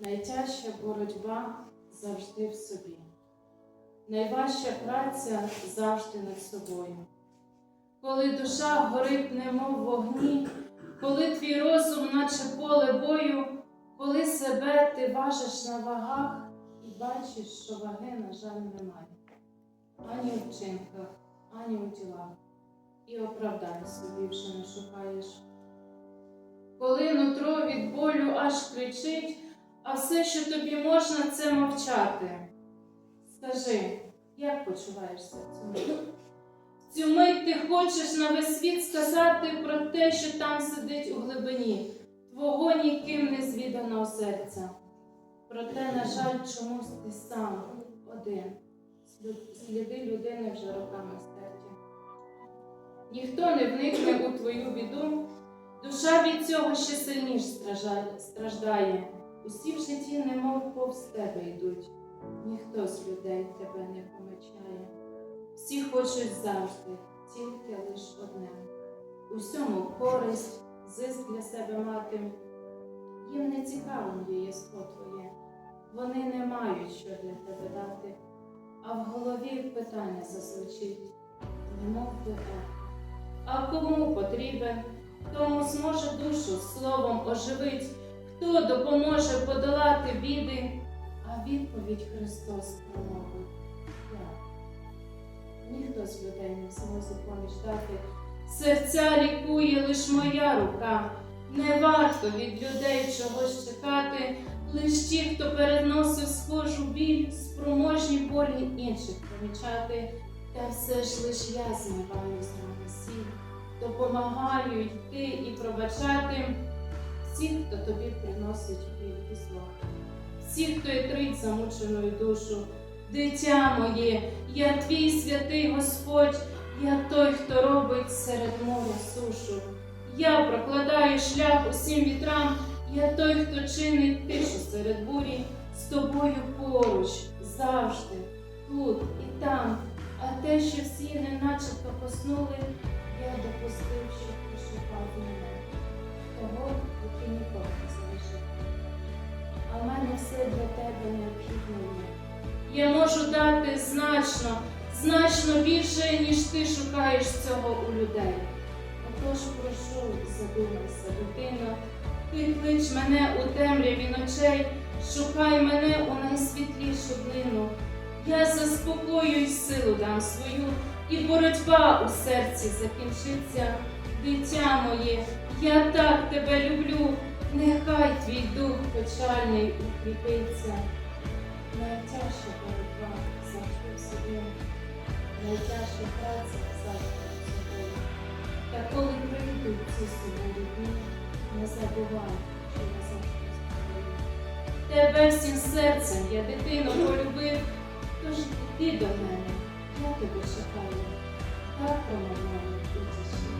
Найтяжча боротьба завжди в собі. Найважча праця завжди над собою. Коли душа горить, немов вогні, коли твій розум, наче поле бою, коли себе ти важиш на вагах і бачиш, що ваги, на жаль, немає. Ані у вчинках, ані у ділах. І оправдань собі вже не шукаєш. Коли нутро від болю аж кричить, а все, що тобі можна, це мовчати. Скажи, як почуваєшся в цю? В цю мить ти хочеш на весь світ сказати про те, що там сидить у глибині, твого ніким не звіданого серця. Проте, на жаль, чомусь ти сам один. Сліди людини вже роками стерті. Ніхто не вникне у твою біду, душа від цього ще сильніш страждає. Усі в житті, немов повз тебе йдуть, ніхто з людей тебе не помічає. Всі хочуть завжди, тільки лиш одне. Усьому користь, зиск для себе мати. Їм не цікавим єство твоє, вони не мають що для тебе дати, а в голові питання зазвучить, немов ехо. А кому потрібен, тому зможе душу словом оживить, хто допоможе подолати біди, а відповідь Христос промовив. Я. Ніхто з людей не в змозі поміч дати. Серця лікує лиш моя рука. Не варто від людей чогось чекати, лиш ті, хто переносив схожу біль, спроможні болі інших помічати. Та все ж лиш я змиваю з рани сіль, допомагаю йти і пробачати всіх, хто тобі приносить біль і зло, всіх, хто ятрить замученою душу. Дитя моє, я твій святий Господь, я той, хто робить серед моря сушу. Я прокладаю шлях усім вітрам, я той, хто чинить тишу серед бурі, з тобою поруч, завжди, тут і там. А те, що всі неначебто поснули, я допустив, Я можу дати значно, значно більше, ніж ти шукаєш цього у людей. Отож прошу, задумайся, дитино, ти клич мене у темряві ночей, шукай мене у найсвітлішу днину. Я заспокою й силу дам свою, і боротьба у серці закінчиться. Дитя моє, я так тебе люблю, нехай твій дух печальний укріпиться. Найтяжча боротьба завжди в собі, найтяжча праця завжди в собі. Та коли прийдуть ці свободи дні, не забувай, що я завжди з тобою. Тебе всім серцем я дитину полюбив, тож іди до мене, я тебе чекаю, так про мене тіші.